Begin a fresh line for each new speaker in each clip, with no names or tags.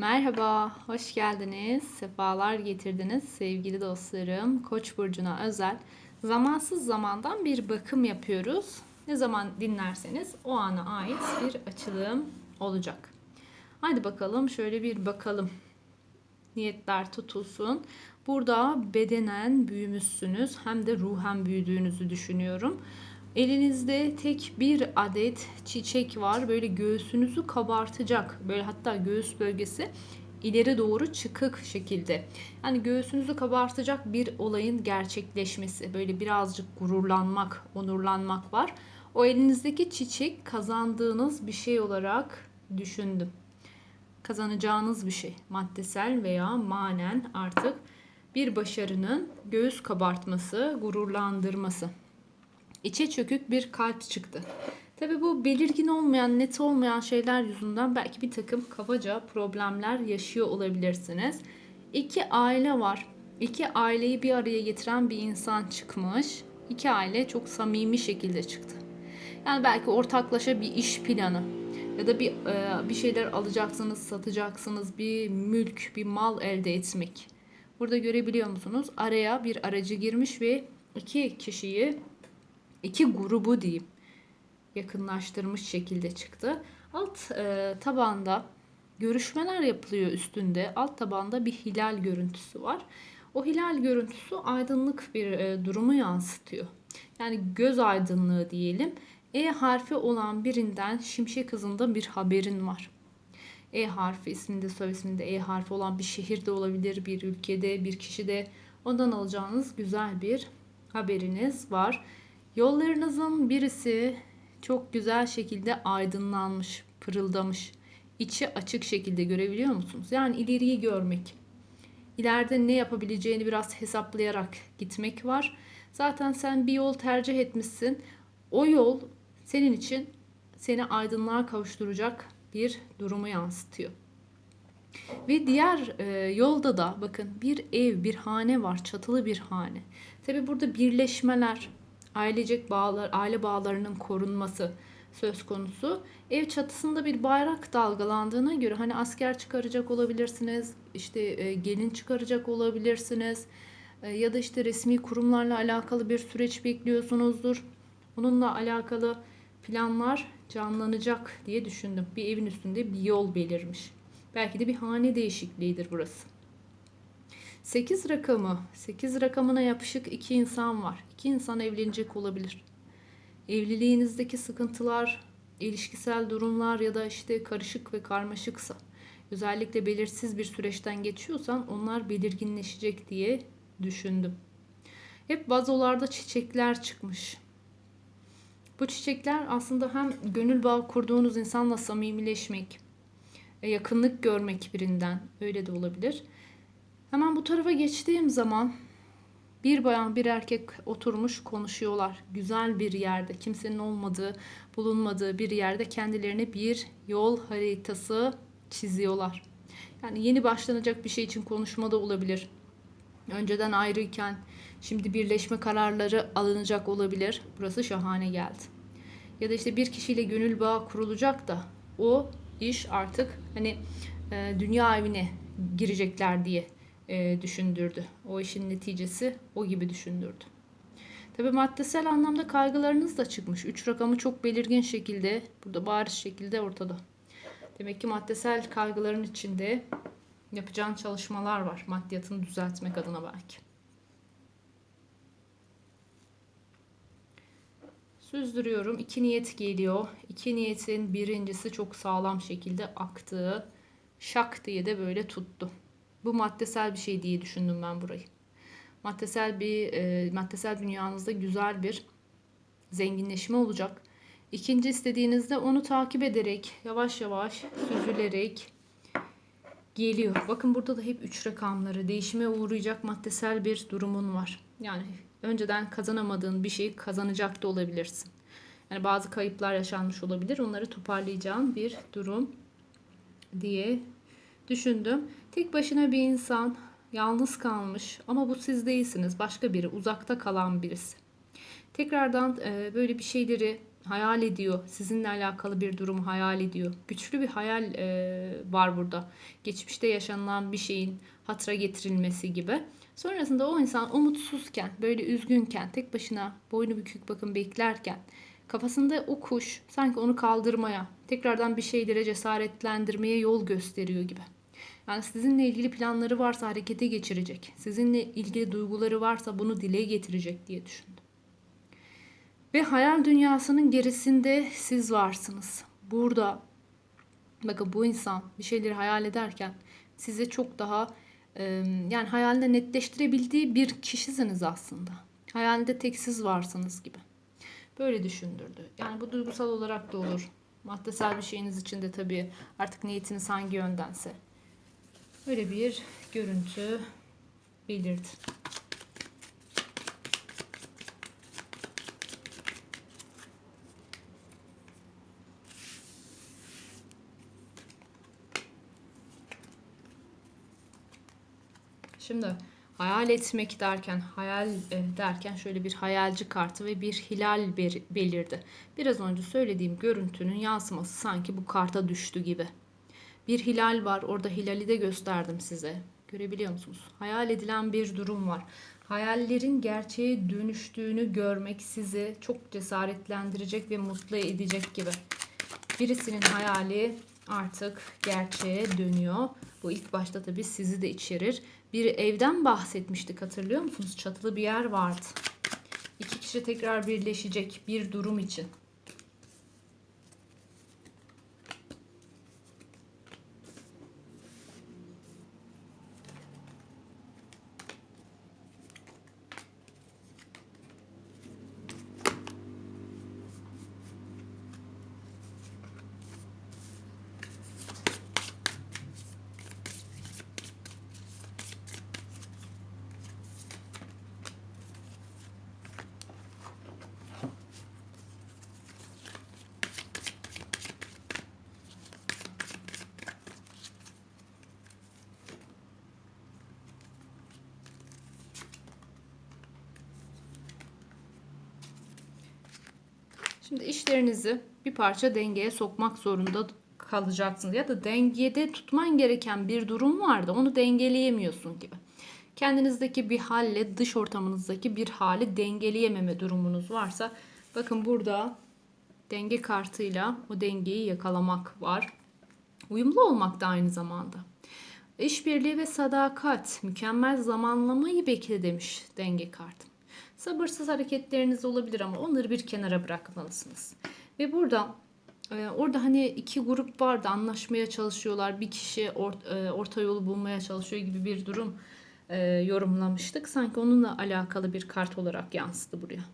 Merhaba, hoş geldiniz. Sefalar getirdiniz sevgili dostlarım. Koç burcuna özel zamansız zamandan bir bakım yapıyoruz. Ne zaman dinlerseniz o ana ait bir açılım olacak. Hadi bakalım şöyle bir bakalım. Niyetler tutulsun. Burada bedenen büyümüşsünüz hem de ruhen büyüdüğünüzü düşünüyorum. Elinizde tek bir adet çiçek var. Böyle göğsünüzü kabartacak. Böyle hatta göğüs bölgesi ileri doğru çıkık şekilde. Yani göğsünüzü kabartacak bir olayın gerçekleşmesi. Böyle birazcık gururlanmak, onurlanmak var. O elinizdeki çiçek kazandığınız bir şey olarak düşündüm. Kazanacağınız bir şey. Maddesel veya manen artık bir başarının göğüs kabartması, gururlandırması içe çökük bir kalp çıktı. Tabi bu belirgin olmayan, net olmayan şeyler yüzünden belki bir takım kabaca problemler yaşıyor olabilirsiniz. İki aile var. İki aileyi bir araya getiren bir insan çıkmış. İki aile çok samimi şekilde çıktı. Yani belki ortaklaşa bir iş planı ya da bir e, bir şeyler alacaksınız, satacaksınız, bir mülk, bir mal elde etmek. Burada görebiliyor musunuz? Araya bir aracı girmiş ve iki kişiyi iki grubu diyeyim yakınlaştırmış şekilde çıktı. Alt e, tabanda görüşmeler yapılıyor üstünde. Alt tabanda bir hilal görüntüsü var. O hilal görüntüsü aydınlık bir e, durumu yansıtıyor. Yani göz aydınlığı diyelim. E harfi olan birinden şimşek hızında bir haberin var. E harfi isminde soy isminde E harfi olan bir şehirde olabilir, bir ülkede, bir kişide ondan alacağınız güzel bir haberiniz var. Yollarınızın birisi çok güzel şekilde aydınlanmış, pırıldamış. içi açık şekilde görebiliyor musunuz? Yani ileriyi görmek. İleride ne yapabileceğini biraz hesaplayarak gitmek var. Zaten sen bir yol tercih etmişsin. O yol senin için seni aydınlığa kavuşturacak bir durumu yansıtıyor. Ve diğer e, yolda da bakın bir ev, bir hane var, çatılı bir hane. Tabi burada birleşmeler, ailecek bağlar, aile bağlarının korunması söz konusu. Ev çatısında bir bayrak dalgalandığına göre hani asker çıkaracak olabilirsiniz, işte e, gelin çıkaracak olabilirsiniz e, ya da işte resmi kurumlarla alakalı bir süreç bekliyorsunuzdur. Onunla alakalı planlar canlanacak diye düşündüm. Bir evin üstünde bir yol belirmiş. Belki de bir hane değişikliğidir burası. 8 rakamı, 8 rakamına yapışık iki insan var. İki insan evlenecek olabilir. Evliliğinizdeki sıkıntılar, ilişkisel durumlar ya da işte karışık ve karmaşıksa, özellikle belirsiz bir süreçten geçiyorsan onlar belirginleşecek diye düşündüm. Hep vazolarda çiçekler çıkmış. Bu çiçekler aslında hem gönül bağı kurduğunuz insanla samimileşmek, yakınlık görmek birinden öyle de olabilir. Hemen bu tarafa geçtiğim zaman bir bayan bir erkek oturmuş konuşuyorlar. Güzel bir yerde, kimsenin olmadığı, bulunmadığı bir yerde kendilerine bir yol haritası çiziyorlar. Yani yeni başlanacak bir şey için konuşma da olabilir. Önceden ayrıyken şimdi birleşme kararları alınacak olabilir. Burası şahane geldi. Ya da işte bir kişiyle gönül bağı kurulacak da o iş artık hani e, dünya evine girecekler diye e, düşündürdü. O işin neticesi o gibi düşündürdü. Tabi maddesel anlamda kaygılarınız da çıkmış. Üç rakamı çok belirgin şekilde, burada bariz şekilde ortada. Demek ki maddesel kaygıların içinde yapacağın çalışmalar var. Maddiyatını düzeltmek adına belki. Süzdürüyorum. İki niyet geliyor. İki niyetin birincisi çok sağlam şekilde aktığı. Şak diye de böyle tuttu. Bu maddesel bir şey diye düşündüm ben burayı. Maddesel bir e, maddesel dünyanızda güzel bir zenginleşme olacak. İkinci istediğinizde onu takip ederek yavaş yavaş süzülerek geliyor. Bakın burada da hep üç rakamları değişime uğrayacak maddesel bir durumun var. Yani önceden kazanamadığın bir şeyi kazanacak da olabilirsin. Yani bazı kayıplar yaşanmış olabilir. Onları toparlayacağın bir durum diye düşündüm. Tek başına bir insan yalnız kalmış ama bu siz değilsiniz. Başka biri, uzakta kalan birisi. Tekrardan e, böyle bir şeyleri hayal ediyor. Sizinle alakalı bir durum hayal ediyor. Güçlü bir hayal e, var burada. Geçmişte yaşanılan bir şeyin hatıra getirilmesi gibi. Sonrasında o insan umutsuzken, böyle üzgünken, tek başına boynu bükük bakın beklerken kafasında o kuş sanki onu kaldırmaya, tekrardan bir şeylere cesaretlendirmeye yol gösteriyor gibi. Yani sizinle ilgili planları varsa harekete geçirecek. Sizinle ilgili duyguları varsa bunu dile getirecek diye düşündüm. Ve hayal dünyasının gerisinde siz varsınız. Burada bakın bu insan bir şeyleri hayal ederken size çok daha e, yani hayalinde netleştirebildiği bir kişisiniz aslında. Hayalinde tek siz varsınız gibi. Böyle düşündürdü. Yani bu duygusal olarak da olur. Maddesel bir şeyiniz için de tabii artık niyetiniz hangi yöndense. Öyle bir görüntü belirdi. Şimdi hayal etmek derken, hayal e, derken şöyle bir hayalci kartı ve bir hilal belirdi. Biraz önce söylediğim görüntünün yansıması sanki bu karta düştü gibi. Bir hilal var. Orada hilali de gösterdim size. Görebiliyor musunuz? Hayal edilen bir durum var. Hayallerin gerçeğe dönüştüğünü görmek sizi çok cesaretlendirecek ve mutlu edecek gibi. Birisinin hayali artık gerçeğe dönüyor. Bu ilk başta tabii sizi de içerir. Bir evden bahsetmiştik hatırlıyor musunuz? Çatılı bir yer vardı. İki kişi tekrar birleşecek bir durum için. Şimdi işlerinizi bir parça dengeye sokmak zorunda kalacaksınız. Ya da dengede tutman gereken bir durum vardı. Onu dengeleyemiyorsun gibi. Kendinizdeki bir halle dış ortamınızdaki bir hali dengeleyememe durumunuz varsa bakın burada denge kartıyla o dengeyi yakalamak var. Uyumlu olmak da aynı zamanda. İşbirliği ve sadakat, mükemmel zamanlamayı bekle demiş denge kartı. Sabırsız hareketleriniz olabilir ama onları bir kenara bırakmalısınız. Ve burada e, orada hani iki grup vardı anlaşmaya çalışıyorlar. Bir kişi orta, e, orta yolu bulmaya çalışıyor gibi bir durum e, yorumlamıştık. Sanki onunla alakalı bir kart olarak yansıdı buraya.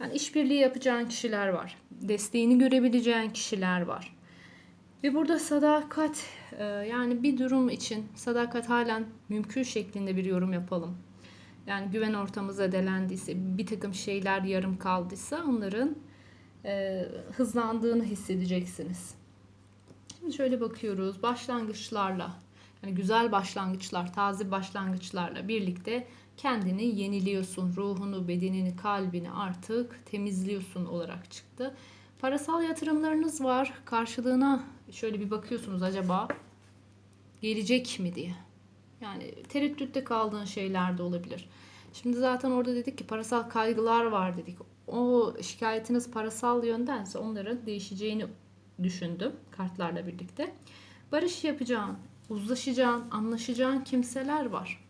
Yani işbirliği yapacağın kişiler var. Desteğini görebileceğin kişiler var. Ve burada sadakat yani bir durum için sadakat halen mümkün şeklinde bir yorum yapalım yani güven ortamı zedelendiyse, bir takım şeyler yarım kaldıysa onların e, hızlandığını hissedeceksiniz. Şimdi şöyle bakıyoruz. Başlangıçlarla, yani güzel başlangıçlar, taze başlangıçlarla birlikte kendini yeniliyorsun. Ruhunu, bedenini, kalbini artık temizliyorsun olarak çıktı. Parasal yatırımlarınız var. Karşılığına şöyle bir bakıyorsunuz acaba gelecek mi diye. Yani tereddütte kaldığın şeyler de olabilir. Şimdi zaten orada dedik ki parasal kaygılar var dedik. O şikayetiniz parasal yöndense onların değişeceğini düşündüm kartlarla birlikte. Barış yapacağın, uzlaşacağın, anlaşacağın kimseler var.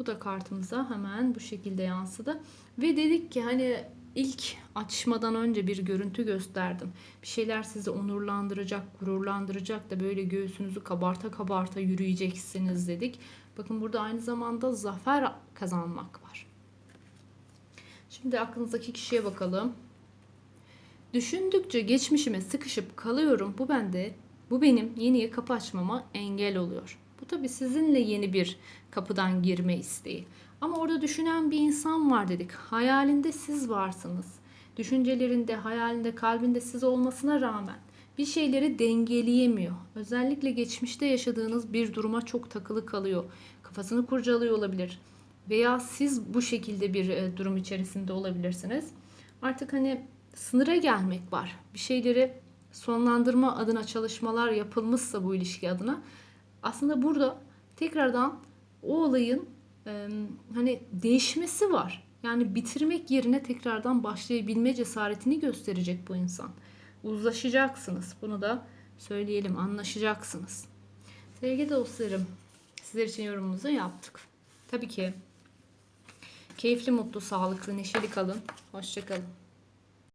Bu da kartımıza hemen bu şekilde yansıdı. Ve dedik ki hani ilk açmadan önce bir görüntü gösterdim. Bir şeyler sizi onurlandıracak, gururlandıracak da böyle göğsünüzü kabarta kabarta yürüyeceksiniz dedik. Bakın burada aynı zamanda zafer kazanmak var. Şimdi aklınızdaki kişiye bakalım. Düşündükçe geçmişime sıkışıp kalıyorum. Bu bende, bu benim yeniye kapı açmama engel oluyor. Bu tabi sizinle yeni bir kapıdan girme isteği. Ama orada düşünen bir insan var dedik. Hayalinde siz varsınız. Düşüncelerinde, hayalinde, kalbinde siz olmasına rağmen bir şeyleri dengeleyemiyor. Özellikle geçmişte yaşadığınız bir duruma çok takılı kalıyor. Kafasını kurcalıyor olabilir. Veya siz bu şekilde bir e, durum içerisinde olabilirsiniz. artık hani sınıra gelmek var. Bir şeyleri sonlandırma adına çalışmalar yapılmışsa bu ilişki adına aslında burada tekrardan o olayın e, hani değişmesi var. Yani bitirmek yerine tekrardan başlayabilme cesaretini gösterecek bu insan. Uzlaşacaksınız. Bunu da söyleyelim. Anlaşacaksınız. Sevgili dostlarım, sizler için yorumumuzu yaptık. Tabii ki keyifli, mutlu, sağlıklı, neşeli kalın. Hoşçakalın.